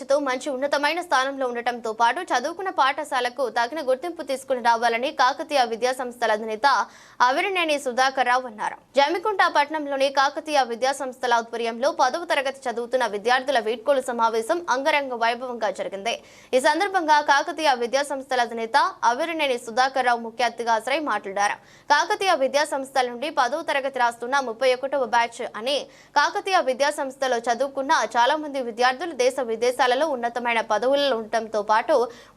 వచ్చుతూ మంచి ఉన్నతమైన స్థానంలో ఉండటంతో పాటు చదువుకున్న పాఠశాలకు తగిన గుర్తింపు తీసుకుని రావాలని కాకతీయ విద్యా సంస్థల అధినేత అవిరినేని సుధాకర్ రావు అన్నారు. జమికుంట పట్టణంలోని కాకతీయ విద్యా సంస్థల ఆధ్వర్యంలో పదవ తరగతి చదువుతున్న విద్యార్థుల వీడ్కోలు సమావేశం అంగరంగ వైభవంగా జరిగింది. ఈ సందర్భంగా కాకతీయ విద్యా సంస్థల అధినేత అవిరినేని సుధాకర్ రావు ముఖ్య అతిథిగా హాజరై మాట్లాడారు. కాకతీయ విద్యా సంస్థల నుండి పదవ తరగతి రాస్తున్న ముప్పై ఒకటవ బ్యాచ్ అని కాకతీయ విద్యా సంస్థలో చదువుకున్న చాలా మంది విద్యార్థులు దేశ విదేశాలలో ఉన్నతమైన పదవులలో ఉండటంతో పాటు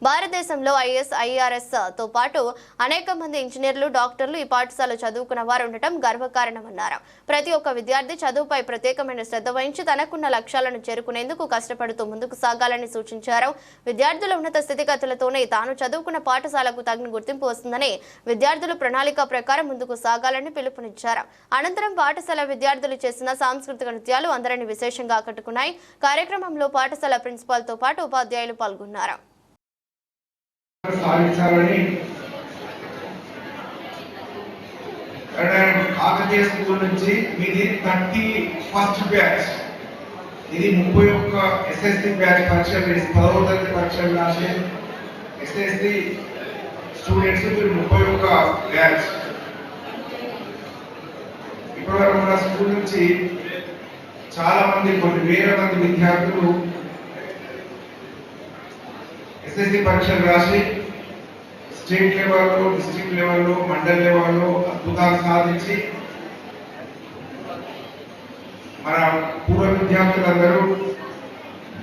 భారతదేశంలో ఐఎస్ ఐఆర్ఎస్తో పాటు అనేక మంది ఇంజనీర్లు డాక్టర్లు ఈ పాఠశాల చదువుకున్న వారు ఉండటం గర్వకారణమన్నారు. ప్రతి ఒక్క విద్యార్థి చదువుపై ప్రత్యేకమైన శ్రద్ధ వహించి తనకున్న లక్ష్యాలను చేరుకునేందుకు కష్టపడుతూ ముందుకు సాగాలని సూచించారు. విద్యార్థుల ఉన్నత స్థితిగతులతోనే తాను చదువుకున్న పాఠశాలకు తగిన గుర్తింపు వస్తుందని విద్యార్థులు ప్రణాళిక ప్రకారం ముందుకు సాగాలని పిలుపునిచ్చారు. అనంతరం పాఠశాల విద్యార్థులు చేసిన సాంస్కృతిక నృత్యాలు అందరిని విశేషంగా ఆకట్టుకున్నాయి. కార్యక్రమంలో పాఠశాల ప్రిన్సిపాల్ విద్యార్థులతో పాటు ఉపాధ్యాయులు పాల్గొన్నారు. కాకతీయ స్కూల్ నుంచి మీది థర్టీ ఫస్ట్ బ్యాచ్. ఇది ముప్పై ఒక్క ఎస్ఎస్సి బ్యాచ్ పరీక్షలు వేసి పదవ తరగతి పరీక్షలు రాసే ఎస్ఎస్సి స్టూడెంట్స్ మీరు ముప్పై ఒక్క బ్యాచ్. ఇప్పటివరకు మన స్కూల్ నుంచి చాలా మంది కొన్ని వేల మంది విద్యార్థులు ఎస్ఎస్సి పరీక్షలు రాసి స్టేట్ లెవెల్లో డిస్ట్రిక్ట్ లెవెల్లో మండల్ లెవెల్లో అద్భుతాలు సాధించి మన పూర్వ విద్యార్థులందరూ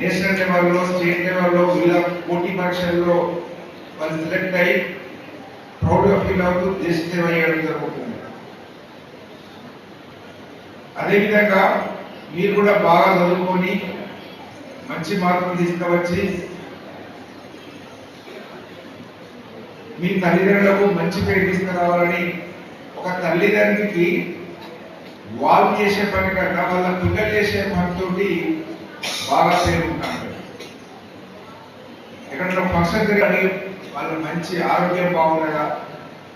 నేషనల్ లెవెల్లో స్టేట్ లెవెల్లో వీళ్ళ పోటీ పరీక్షల్లో వాళ్ళు సెలెక్ట్ అయ్యి ప్రౌడ్గా ఫీల్ అవుతూ దేశ సేవ చేయడం జరుగుతుంది. అదేవిధంగా మీరు కూడా బాగా చదువుకొని మంచి మార్కులు తీసుకువచ్చి మీ తల్లిదండ్రులకు మంచి పేరు తీసుకురావాలని ఒక తల్లిదండ్రికి వాళ్ళు చేసే పని కన్నా వాళ్ళ పిల్లలు చేసే పనితోటి బాగా పేరు ఉంటారు. ఫంక్షన్ తిరగాలి వాళ్ళు మంచి ఆరోగ్యం బాగున్నారా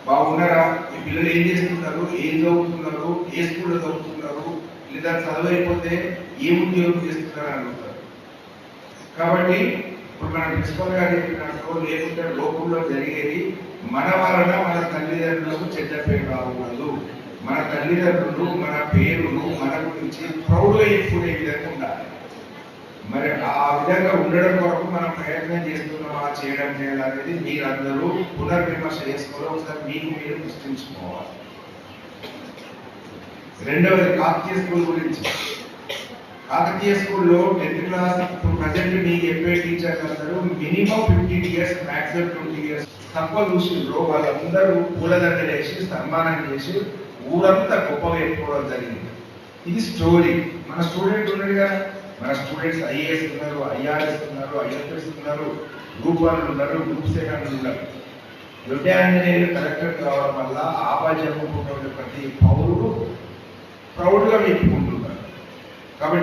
బాగున్నారా మీ పిల్లలు ఏం చేస్తున్నారు? ఏం చదువుతున్నారు? ఏ స్కూల్లో చదువుతున్నారు? లేదా చదువు అయిపోతే ఏ ఉద్యోగం చేస్తున్నారు అనుకుంటారు కాబట్టి ఇప్పుడు మన ప్రిన్సిపల్ గారు చెప్పినట్టు లేకుంటే లోకంలో జరిగేది మన వలన మన తల్లిదండ్రులకు చెడ్డ పేరు రాకూడదు. మన తల్లిదండ్రులు మన పేరును మన గురించి ప్రౌడ్గా చెప్పుకునే విధంగా ఉండాలి. మరి ఆ విధంగా ఉండడం కొరకు మనం ప్రయత్నం చేస్తున్నామా చేయడం చేయాలనేది మీరందరూ పునర్విమర్శ చేసుకోవాలి. ఒకసారి మీకు మీరు సృష్టించుకోవాలి రెండవది కాకతీయ స్కూల్ గురించి. కాకతీయ స్కూల్లో టెన్త్ క్లాస్ ఇప్పుడు ప్రజెంట్ మీకు చెప్పే టీచర్స్ అందరూ minimum fifteen years maximum twenty years తక్కువ చూసిండ్రు. వాళ్ళందరూ పూలదండలు వేసి సన్మానం చేసి ఊరంతా గొప్పగా చెప్పుకోవడం జరిగింది. ఇది స్టోరీ మన స్టూడెంట్ ఉన్నాడు కదా. మన స్టూడెంట్స్ ఐఏఎస్ ఉన్నారు ఐఆర్ఎస్ ఉన్నారు ఐఎఫ్ఎస్ ఉన్నారు గ్రూప్ వన్ ఉన్నారు గ్రూప్ సెకండ్ ఉన్నారు. దొడ్డే ఆంజనేయులు కలెక్టర్ కావడం వల్ల ఆపాజన్మకుంటున్న ప్రతి పౌరుడు ప్రౌడ్గా చెప్పుకుంటున్నారు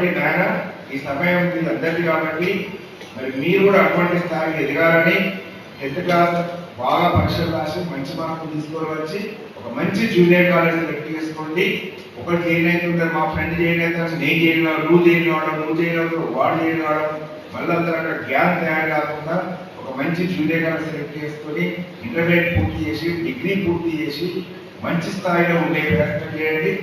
కాబట్టి నాయన ఈ సమయం మీ అందరిది కాబట్టి మరి మీరు కూడా అటువంటి స్థాయికి ఎదగాలని టెన్త్ క్లాస్ బాగా పరీక్షలు రాసి మంచి మార్కులు తీసుకొని వచ్చి ఒక మంచి జూనియర్ కాలేజ్ సెలెక్ట్ చేసుకోండి. ఒకటి జైన్ అవుతుంటారు మా ఫ్రెండ్ జైన్ అవుతారు నేను జైన్ నువ్వు జైన్ కావడం నువ్వు జైన్ అవ్వడం వాడు జైన్ కావడం మళ్ళీ అందరూ అక్కడ గ్యాప్ తయారు కాకుండా ఒక మంచి జూనియర్ కాలేజ్ సెలెక్ట్ చేసుకొని ఇంటర్మీడియట్ పూర్తి చేసి డిగ్రీ పూర్తి చేసి మంచి స్థాయిలో ఉండే ప్రయత్నం చేయండి.